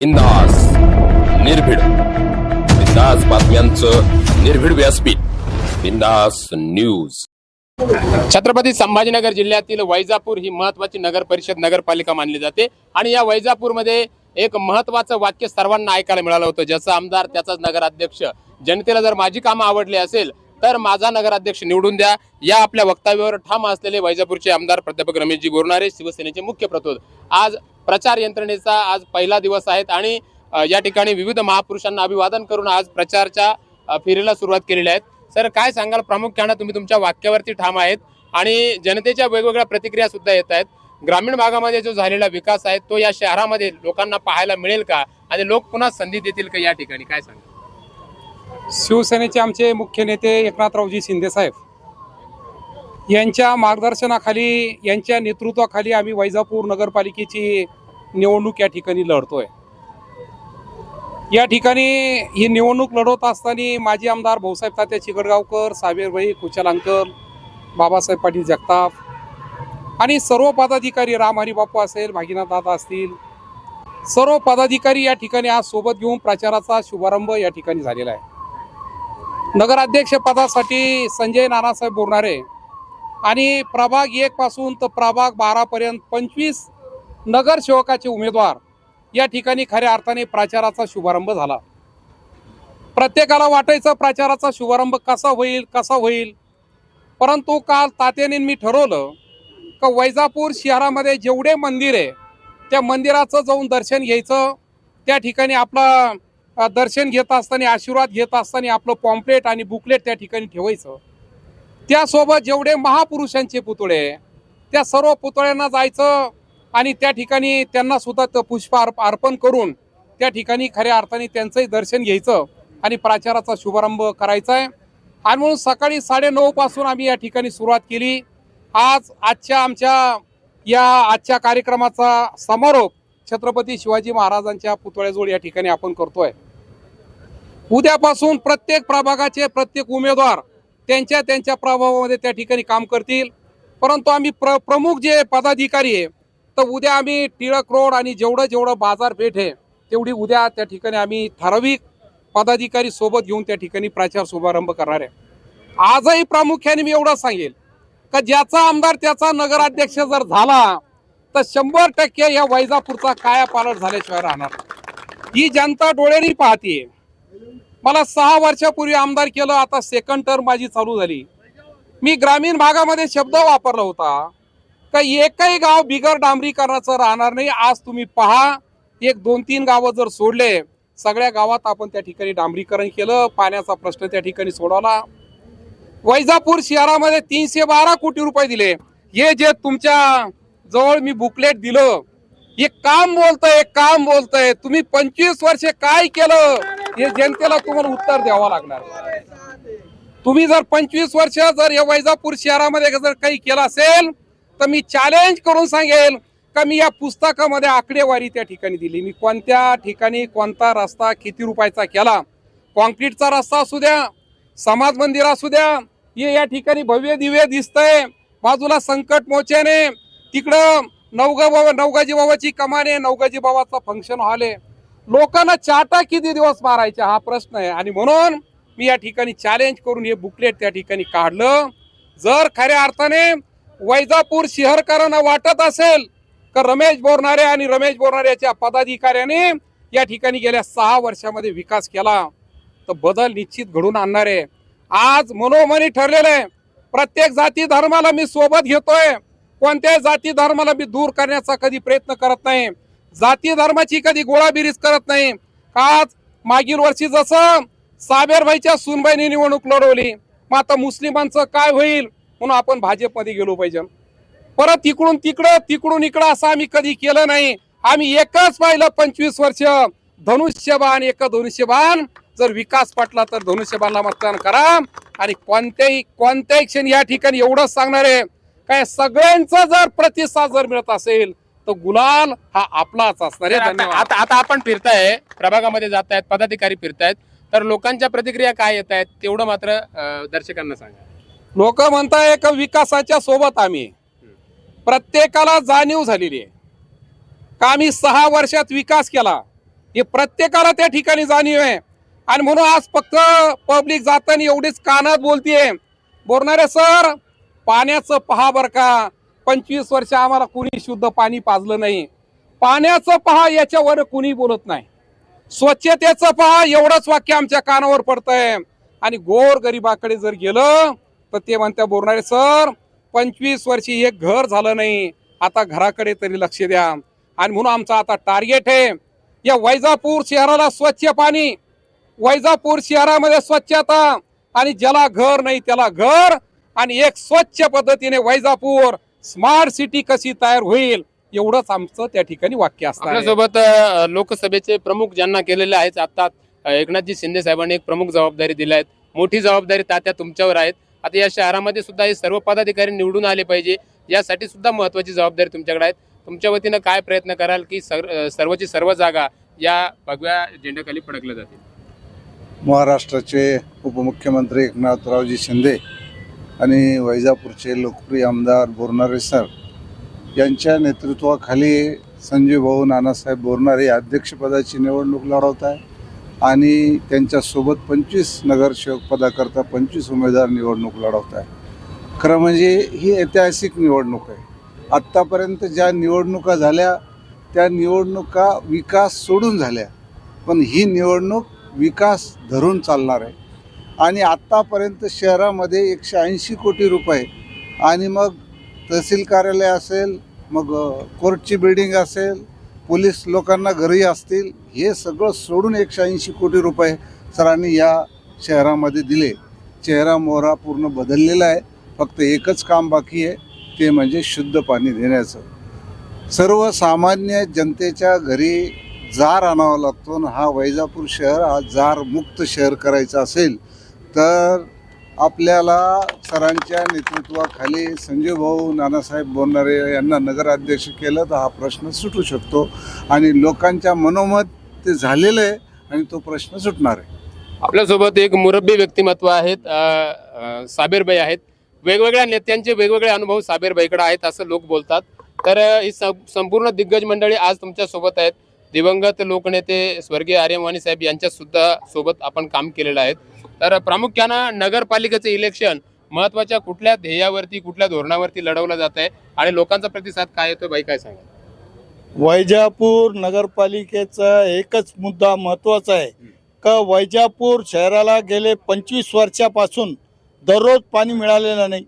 बिंदास निर्भीड. बिंदास बातम्यांचं निर्भीड व्यासपीठ. बिंदास न्यूज. छत्रपती संभाजीनगर जिल्ह्यातील वैजापूर ही महत्वाची नगर परिषद नगरपालिका मानली जाते आणि या वैजापूरमध्ये एक महत्वाचं वाक्य सर्वांना ऐकायला मिळालं होतं. ज्याचा आमदार त्याचाच नगराध्यक्ष. जनतेला जर माझी कामं आवडली असेल तर माझा नगराध्यक्ष निवडून द्या. या आपल्या वक्तव्यावर ठाम असलेले वैजापूरचे आमदार प्राध्यापक रमेशजी गोरणारे शिवसेनेचे मुख्य प्रतोद. आज प्रचार यंत्रणेचा आज पहिला दिवस आहेत आणि या ठिकाणी विविध महापुरुषांना अभिवादन करून आज प्रचारच्या फेरीला सुरुवात केलेली आहेत. सर काय सांगाल? प्रामुख्यानं तुम्ही तुमच्या वाक्यावरती ठाम आहेत आणि जनतेच्या वेगवेगळ्या प्रतिक्रिया सुद्धा येत आहेत. ग्रामीण भागामध्ये जो झालेला विकास आहे तो या शहरामध्ये लोकांना पाहायला मिळेल का? आणि लोक पुन्हा संधी देतील का या ठिकाणी? काय सांगा शिवसेनेचे आमचे मुख्य नेते एकनाथरावजी शिंदेसाहेब यांच्या मार्गदर्शनाखाली यांच्या नेतृत्वाखाली आम्ही वैजापूर नगरपालिकेची निवडणूक या ठिकाणी लढतोय. या ठिकाणी ही निवडणूक लढवत असताना माजी आमदार भाऊसाहेब तात्या चिकडगावकर साबेरभाई कुचलांकर बाबासाहेब पाटील जगताप आणि सर्व पदाधिकारी राम हरी असेल भागीनाथ दादा असतील. सर्व पदाधिकारी या ठिकाणी आज सोबत घेऊन प्रचाराचा शुभारंभ या ठिकाणी झालेला आहे. नगराध्यक्ष पदासाठी संजय नानासाहेब बोरणारे आणि प्रभाग एकपासून तर प्रभाग बारापर्यंत पंचवीस नगरसेवकाचे उमेदवार या ठिकाणी खऱ्या अर्थाने प्रचाराचा शुभारंभ झाला. प्रत्येकाला वाटायचं प्रचाराचा शुभारंभ कसा होईल कसा होईल? परंतु काल तात्याने मी ठरवलं का वैजापूर शहरामध्ये जेवढे मंदिर आहे त्या मंदिराचं जाऊन दर्शन घ्यायचं त्या ठिकाणी आपला दर्शन घेत असताना आशीर्वाद घेत असताना आपलं पॉम्पलेट आणि बुकलेट त्या ठिकाणी ठेवायचं. त्यासोबत जेवढे महापुरुषांचे पुतळे त्या सर्व पुतळ्यांना जायचं आणि त्या ठिकाणी त्यांना सुद्धा पुष्प अर्पण करून त्या ठिकाणी खऱ्या अर्थाने त्यांचंही दर्शन घ्यायचं आणि प्राचाराचा शुभारंभ करायचा आहे. आणि म्हणून सकाळी साडेनऊ पासून आम्ही या ठिकाणी सुरुवात केली. आज आजच्या आमच्या या आजच्या कार्यक्रमाचा समारोप छत्रपती शिवाजी महाराजांच्या पुतळ्याजवळ या ठिकाणी आपण करतोय. उद्यापासून प्रत्येक प्रभागाचे प्रत्येक उमेदवार त्यांच्या त्यांच्या प्रभावामध्ये त्या ठिकाणी काम करतील. परंतु आम्ही प्र प्रमुख जे पदाधिकारी आहे तर उद्या आम्ही टिळक रोड आणि जेवढं जेवढं बाजारपेठ आहे तेवढी उद्या त्या ठिकाणी आम्ही ठराविक पदाधिकारी सोबत घेऊन त्या ठिकाणी प्रचार शुभारंभ करणार आहे. आजही प्रामुख्याने मी एवढं सांगेल का ज्याचा आमदार त्याचा नगराध्यक्ष जर झाला तर शंभर टक्के या वैजापूरचा काया पालट झाल्याशिवाय राहणार ही जनता डोळ्यांनी पाहतीये. मला सहा वर्षापूर्वी आमदार केलं आता सेकंड टर्म माझी चालू झाली. मी ग्रामीण भागामध्ये शब्द वापरला होता का एकही गाव बिगर डांबरीकरणाचं राहणार नाही आज तुम्ही पहा एक दोन तीन गावं जर सोडले सगळ्या गावात आपण त्या ठिकाणी डांबरीकरण केलं पाण्याचा प्रश्न त्या ठिकाणी सोडवला. वैजापूर शहरामध्ये तीनशे बारा कोटी रुपये दिले. हे जे तुमच्या जवळ मी बुकलेट दिलं हे काम बोलतंय काम बोलतंय. तुम्ही पंचवीस वर्ष काय केलं हे जनतेला तुम्हाला उत्तर द्यावं लागणार. तुम्ही जर पंचवीस वर्ष जर या वैजापूर शहरामध्ये जर काही केलं असेल तर मी चॅलेंज करून सांगेल का मी या पुस्तकामध्ये आकडेवारी त्या ठिकाणी दिली. मी कोणत्या ठिकाणी कोणता रस्ता किती रुपयाचा केला? कॉन्क्रीटचा रस्ता असू द्या समाज मंदिर असू द्या हे या ठिकाणी भव्य दिव्य दिसतंय. बाजूला संकट मोचेने तिकडं नवगा बाबा नवगाजी बाबाची कमाने नवगाजी बाबाचा फंक्शन हॉल आहे. लोकांना चाटा किती दिवस मारायचा हा प्रश्न आहे. आणि म्हणून मी या ठिकाणी चॅलेंज करून हे बुकलेट त्या ठिकाणी काढलं. जर खऱ्या अर्थाने वैजापूर शहरकरांना वाटत असेल तर रमेश बोरणारे आणि रमेश बोरणाऱ्याच्या पदाधिकाऱ्याने या ठिकाणी गेल्या सहा वर्षामध्ये विकास केला तर बदल निश्चित घडून आणणार आहे. आज मनोमनी ठरलेलं आहे प्रत्येक जाती धर्माला मी सोबत घेतोय. कोणत्याही जाती धर्माला मी दूर करण्याचा कधी प्रयत्न करत नाही. जाती धर्माची कधी गोळाबिरीज करत नाही. आज मागील वर्षी जसं साबेरभाईच्या सुनबाईने निवडणूक लढवली मग आता मुस्लिमांचं काय होईल म्हणून आपण भाजपमध्ये गेलो पाहिजे. परत इकडून तिकडं तिकडून इकडं असं आम्ही कधी केलं नाही. आम्ही एकच पाहिलं पंचवीस वर्ष. धनुष्यबाण एक धनुष्यबाण. जर विकास पटला तर धनुष्यबाणला मतदान करा. आणि कोणत्याही कोणत्याही क्षणी या ठिकाणी एवढंच सांगणार आहे काय सगळ्यांचा जर प्रतिसाद जर मिळत असेल तर गुलाल हा आपलाच असणार आहे. आता धन्यवाद. आता आता आपण फिरताय प्रभागामध्ये जात आहेत पदाधिकारी फिरतायत तर लोकांच्या प्रतिक्रिया काय येत आहेत तेवढं मात्र अं, दर्शकांना सांगा. लोक म्हणताय का विकासाच्या सोबत आम्ही. प्रत्येकाला जाणीव झालेली आहे. का आम्ही सहा वर्षात विकास केला हे प्रत्येकाला त्या ठिकाणी जाणीव आहे. आणि म्हणून आज फक्त पब्लिक जाताना एवढीच कानात बोलतीये. बोलणारे सर पाण्याचं पहा बर का. पंचवीस वर्ष आम्हाला कुणी शुद्ध पाणी पाजलं नाही. पाण्याचं पहा याच्यावर कुणी बोलत नाही. स्वच्छतेचं पहा एवढंच वाक्य आमच्या कानावर पडतंय. आणि गोर गरिबाकडे जर गेलं तर ते म्हणते बोलणारे सर पंचवीस वर्षी एक घर झालं नाही. आता घराकडे तरी लक्ष द्या. आणि म्हणून आमचं आता टार्गेट आहे या वैजापूर शहराला स्वच्छ पाणी. वैजापूर शहरामध्ये स्वच्छता. आणि ज्याला घर नाही त्याला घर. आणि एक स्वच्छ पद्धतीने वैजापूर स्मार्ट सिटी कशी तयार होईल एवढंच आमचं त्या ठिकाणी वाक्य असणार आहे. आपल्यासोबत अ, लोकसभेचे प्रमुख ज्यांना केलेले आहेत आता एकनाथजी शिंदे साहेबांनी एक प्रमुख जबाबदारी दिली आहेत मोठी जबाबदारी तात्या तुमच्यावर आहेत. आता या शहरामध्ये सुद्धा हे सर्व पदाधिकारी निवडून आले पाहिजे यासाठी सुद्धा महत्वाची जबाबदारी तुमच्याकडे आहेत तुमच्या वतीनं काय प्रयत्न कराल की सर अ, सर्वची सर्व जागा या भगव्या झेंड्याखाली फडकल्या जातील? महाराष्ट्राचे उपमुख्यमंत्री एकनाथरावजी शिंदे आणि वैजापूरचे लोकप्रिय आमदार बोरनारे सर यांच्या नेतृत्वाखाली संजय भाऊ नानासाहेब बोरनारे अध्यक्षपदाची निवडणूक लढवत आहे आणि त्यांच्यासोबत पंचवीस नगरसेवक पदाकरता पंचवीस उमेदवार निवडणूक लढवत आहे. खरं म्हणजे ही ऐतिहासिक निवडणूक आहे. आत्तापर्यंत ज्या निवडणुका झाल्या त्या निवडणुका विकास सोडून झाल्या पण ही निवडणूक विकास धरून चालणार आहे. आणि आत्तापर्यंत शहरामध्ये एकशे ऐंशी कोटी रुपये. आणि मग तहसील कार्यालय असेल मग कोर्टची बिल्डिंग असेल पोलीस लोकांना घरी असतील हे सगळं सोडून एकशे ऐंशी कोटी रुपये सरांनी या शहरामध्ये दिले. चेहरा मोहरा पूर्ण बदललेला आहे. फक्त एकच काम बाकी आहे ते म्हणजे शुद्ध पाणी देण्याचं. सर्वसामान्य जनतेच्या घरी जार आणावा लागतो आणि हा वैजापूर शहर हा जार मुक्त शहर करायचा असेल तर आपल्याला सरांच्या नेतृत्वाखाली संजय भाऊ नानासाहेब बोलणारे यांना नगराध्यक्ष केलं तर हा प्रश्न सुटू शकतो. आणि लोकांच्या मनोमत ते झालेलं आहे आणि तो प्रश्न सुटणार आहे. आपल्यासोबत एक मुरब्बी व्यक्तिमत्व आहेत अ, अ, साबीरबाई आहेत. वेगवेगळ्या नेत्यांचे वेगवेगळे अनुभव साबीरबाईकडे आहेत असं लोक बोलतात. तर अ, ही सं- संपूर्ण दिग्गज मंडळी आज तुमच्यासोबत आहेत. दिवंगत लोकनेते स्वर्गीय आर्यवाणी साहेब यांच्यासुद्धा सोबत आपण काम केलेलं आहे. तर प्रामुख्यानं नगरपालिकेचं इलेक्शन महत्त्वाच्या कुठल्या ध्येयावरती कुठल्या धोरणावरती लढवलं जात आहे आणि लोकांचा प्रतिसाद काय येतो बाई काय सांगा वैजापूर नगरपालिकेचा एकच मुद्दा महत्त्वाचा आहे का वैजापूर शहराला गेले पंचवीस वर्षापासून दररोज पाणी मिळालेलं नाही.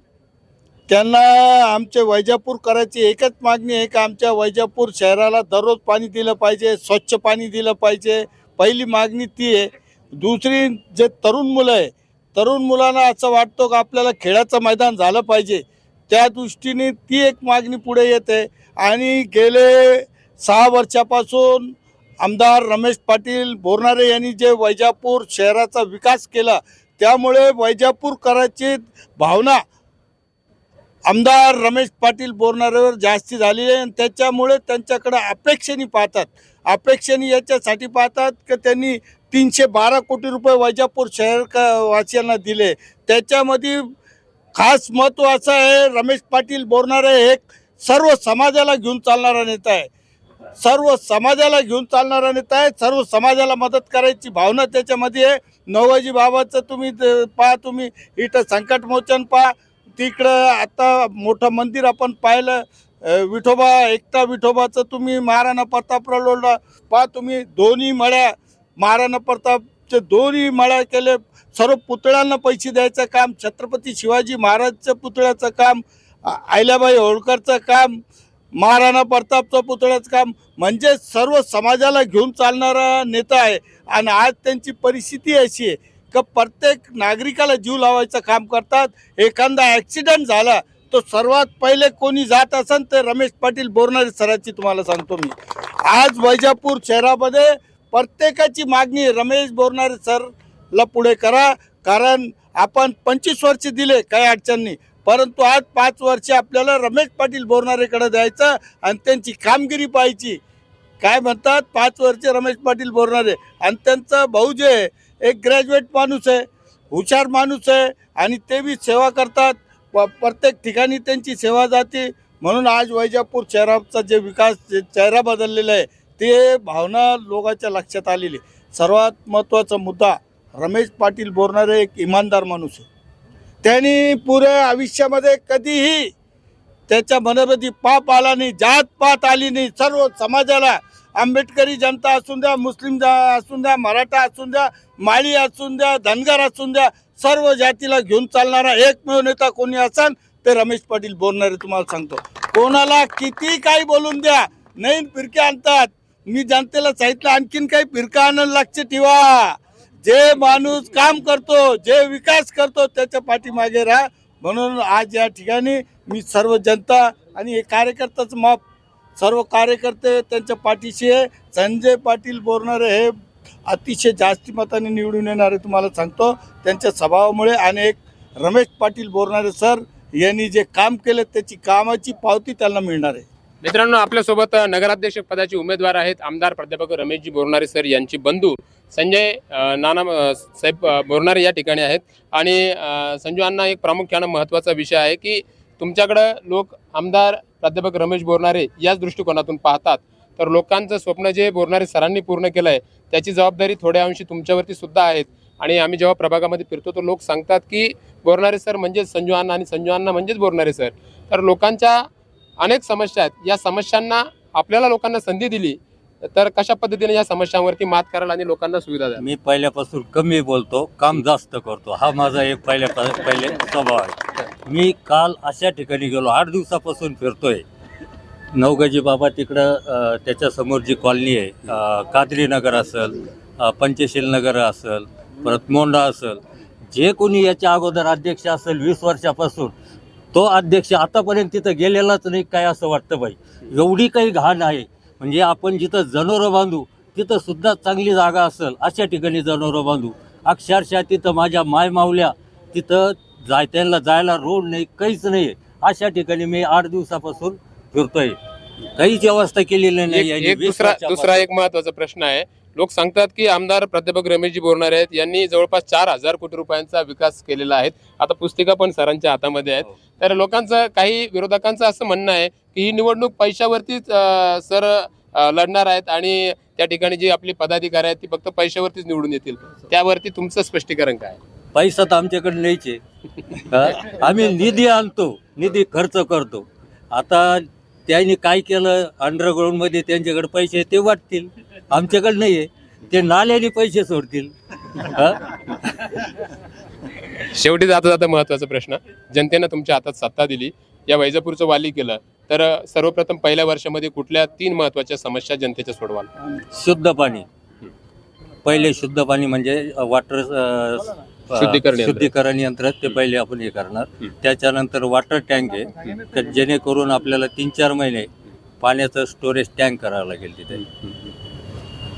त्यांना आमचे वैजापूर करायची एकच मागणी आहे का आमच्या वैजापूर शहराला दररोज पाणी दिलं पाहिजे स्वच्छ पाणी दिलं पाहिजे. पहिली मागणी ती आहे दुसरी जे तरुण मुलं आहे तरुण मुलांना असं वाटतो का आपल्याला खेळाचं मैदान झालं पाहिजे. त्या दृष्टीने ती एक मागणी पुढे येते. आणि गेले सहा वर्षापासून आमदार रमेश पाटील बोरनारे यांनी जे वैजापूर शहराचा विकास केला त्यामुळे वैजापूर करायची भावना आमदार रमेश पाटील बोरणाऱ्यावर जास्ती झाली आहे. आणि त्याच्यामुळे त्यांच्याकडे अपेक्षेने पाहतात. अपेक्षेने याच्यासाठी पाहतात की त्यांनी तीनशे बारा कोटी रुपये वैजापूर शहर का वासियांना दिले. त्याच्यामध्ये खास महत्त्वाचं आहे रमेश पाटील बोरणारे हे सर्व समाजाला घेऊन चालणारा नेता आहे. सर्व समाजाला घेऊन चालणारा नेता आहे सर्व समाजाला मदत करायची भावना त्याच्यामध्ये आहे. नवजी बाबाचं तुम्ही पहा तुम्ही इथं संकटमोचन पहा. तिकडं आता मोठं मंदिर आपण पाहिलं. विठोबा एकटा विठोबाचं तुम्ही महाराणा प्रतापराव पहा तुम्ही दोन्ही मळ्या महाराणा प्रतापचे दोन्ही मळा केले. सर्व पुतळ्यांना पैसे द्यायचं काम छत्रपती शिवाजी महाराजच्या पुतळ्याचं काम आ- अहिल्याबाई होळकरचं काम महाराणा प्रतापचं पुतळ्याचं काम. म्हणजे सर्व समाजाला घेऊन चालणारा नेता आहे. आणि आज त्यांची परिस्थिती अशी आहे का प्रत्येक नागरिकाला जीव लावायचं काम करतात. एखादा ॲक्सिडेंट झाला तो सर्वात पहिले कोणी जात असेल तर रमेश पाटील बोरणारे सरांची तुम्हाला सांगतो मी. आज वैजापूर शहरामध्ये प्रत्येकाची मागणी रमेश बोरणारे सरला पुढे करा कारण आपण पंचवीस वर्ष दिले काही अडचण नाही परंतु आज पाच वर्ष आपल्याला रमेश पाटील बोरणारेकडे द्यायचं आणि त्यांची कामगिरी पाहायची. काय म्हणतात? पाच वर्ष रमेश पाटील बोरणारे आणि त्यांचा भाऊ जे आहे, एक ग्रॅज्युएट माणूस आहे हुशार माणूस आहे आणि ते बी सेवा करतात. प- प्रत्येक ठिकाणी त्यांची सेवा जाते. म्हणून आज वैजापूर शहराचा जे विकास चेहरा बदललेला आहे ते भावना लोकांच्या लक्षात आलेली सर्वात महत्त्वाचा मुद्दा रमेश पाटील बोलणारे एक इमानदार माणूस आहे. त्यांनी पुऱ्या आयुष्यामध्ये कधीही त्याच्या मनामध्ये पाप आला नाही जात पात आली नाही. सर्व समाजाला आंबेडकरी जनता असून द्या मुस्लिम जा असून द्या मराठा असून द्या माळी असून द्या धनगर असून द्या सर्व जातीला घेऊन चालणारा एकमेव नेता कोणी असाल ते रमेश पाटील बोलणारे तुम्हाला सांगतो. कोणाला किती काही बोलून द्या नवीन फिरक्या आणतात. मी जनतेला सांगितलं आणखीन काही फिरका आणायला लक्ष ठेवा. जे माणूस काम करतो जे विकास करतो त्याच्या पाठीमागे राहा. म्हणून आज या ठिकाणी मी सर्व जनता आणि हे कार्यकर्ताच माप सर्व कार्यकर्ते त्यांच्या पाठीशी आहे. संजय पाटील बोरणारे हे अतिशय जास्ती मताने निवडून येणारे तुम्हाला सांगतो. त्यांच्या स्वभावामुळे आणि एक रमेश पाटील बोरणारे सर यांनी जे काम केलं त्याची कामाची पावती त्यांना मिळणार आहे. मित्रांनो आपल्यासोबत नगराध्यक्ष पदाचे उमेदवार आहेत आमदार प्राध्यापक रमेशजी बोरणारे सर यांची बंधू संजय नाना साहेब बोरणारे या ठिकाणी आहेत. आणि अ, एक प्रामुख्यानं महत्त्वाचा विषय आहे की तुमच्याकडं लोक आमदार प्राध्यापक रमेश बोरणारे याच दृष्टिकोनातून पाहतात. तर लोकांचं स्वप्न जे बोरणारे सरांनी पूर्ण केलं आहे त्याची जबाबदारी थोड्या अंशी तुमच्यावरती सुद्धा आहेत. आणि आम्ही जेव्हा प्रभागामध्ये फिरतो तर लोक सांगतात की बोरणारे सर म्हणजेच संजू अण्णा आणि संजू अण्णा म्हणजेच बोरणारे सर. तर लोकांच्या अनेक समस्या आहेत. या समस्यांना आपल्याला लोकांना संधी दिली तर कशा पद्धतीने या समस्यांवरती मात करायला आणि लोकांना सुविधा द्या मी पहिल्यापासून कमी बोलतो काम जास्त करतो. हा माझा एक पहिल्या पहिले स्वभाव आहे. मी काल अशा ठिकाणी गेलो आठ दिवसापासून फिरतोय. नवगजी बाबा तिकडं त्याच्यासमोर जी कॉलनी आहे कादरी नगर असेल पंचशील नगर असेल परत मोंडा असेल. जे कोणी याच्या अगोदर अध्यक्ष असेल वीस वर्षापासून तो अध्यक्ष आतापर्यंत तिथं गेलेलाच नाही काय असं वाटतं बाई? एवढी काही घाण आहे. म्हणजे आपण जिथं जनावरं बांधू तिथं सुद्धा चांगली जागा असेल अशा ठिकाणी जनावरं बांधू. अक्षरशः तिथं माझ्या माय मावल्या तिथं जाय त्यांना जायला रोड नाही काहीच नाही. अशा ठिकाणी मी आठ दिवसापासून फिरतोय. काहीच व्यवस्था केलेली नाही दुसरा. दुसरा एक महत्त्वाचा प्रश्न आहे. लोक सांगतात की आमदार प्राध्यापक रमेशजी बोरणारे आहेत. यांनी जवळपास चार हजार कोटी रुपयांचा विकास केलेला आहे. आता पुस्तिका पण सरांच्या हातामध्ये आहेत. तर लोकांचं काही विरोधकांचं असं म्हणणं आहे की ही निवडणूक पैशावरतीच सर लढणार आहेत आणि त्या ठिकाणी जी आपली पदाधिकारी आहेत ती फक्त पैशावरतीच निवडून येतील. त्यावरती तुमचं स्पष्टीकरण काय? पैसा तर आमच्याकडे नाहीचे आम्ही निधी आणतो निधी खर्च करतो. आता त्यांनी काय केलं? अंडरग्राऊंडमध्ये त्यांच्याकडे पैसे आहे ते वाटतील. आमच्याकडे नाही आहे. ते नाल्याने पैसे सोडतील. हा? शेवटी जाता जाता महत्त्वाचा प्रश्न. जनतेनं तुमच्या हातात सत्ता दिली. या वैजापूरचं वाली केलं. तर अं, सर्वप्रथम पहिल्या वर्षामध्ये कुठल्या तीन महत्त्वाच्या समस्या जनतेच्या सोडवाल? शुद्ध पाणी. पहिले शुद्ध पाणी म्हणजे वॉटर शुद्धीकरण यंत्र. शुद्धीकरण यंत्र ते पहिले आपण हे करणार. त्याच्यानंतर वॉटर टँक आहे. तर जेणेकरून आपल्याला तीन चार महिने पाण्याचं स्टोरेज टँक करावं लागेल तिथे.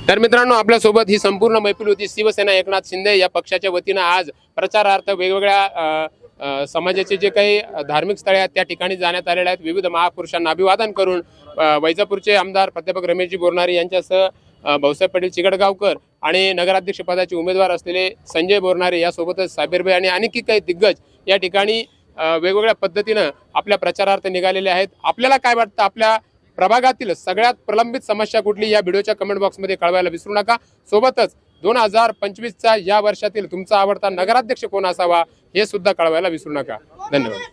तर मित्रांनो आपल्यासोबत ही संपूर्ण मैफिल होती शिवसेना एकनाथ शिंदे. या पक्षाच्या वतीनं आज प्रचारार्थ वेगवेगळ्या अ, अ, समाजाचे जे काही धार्मिक स्थळे आहेत त्या ठिकाणी जाण्यात आलेले आहेत. विविध महापुरुषांना अभिवादन करून अ, वैजापूरचे आमदार प्राध्यापक रमेशजी बोरणारे यांच्यासह अ, भाऊसाहेब पाटील चिकडगावकर आणि नगराध्यक्षपदाचे उमेदवार असलेले संजय बोरणारे यासोबतच साबीरभाई आणि आणखी काही दिग्गज या ठिकाणी वेगवेगळ्या पद्धतीनं आपल्या प्रचारार्थ निघालेले आहेत. आपल्याला काय वाटतं? आपल्या प्रभागातील सगळ्यात प्रलंबित समस्या कुठली? या व्हिडिओच्या कमेंट बॉक्समध्ये कळवायला विसरू नका. सोबतच दोन हजार पंचवीसचा या वर्षातील तुमचा आवडता नगराध्यक्ष कोण असावा हे सुद्धा कळवायला विसरू नका. धन्यवाद.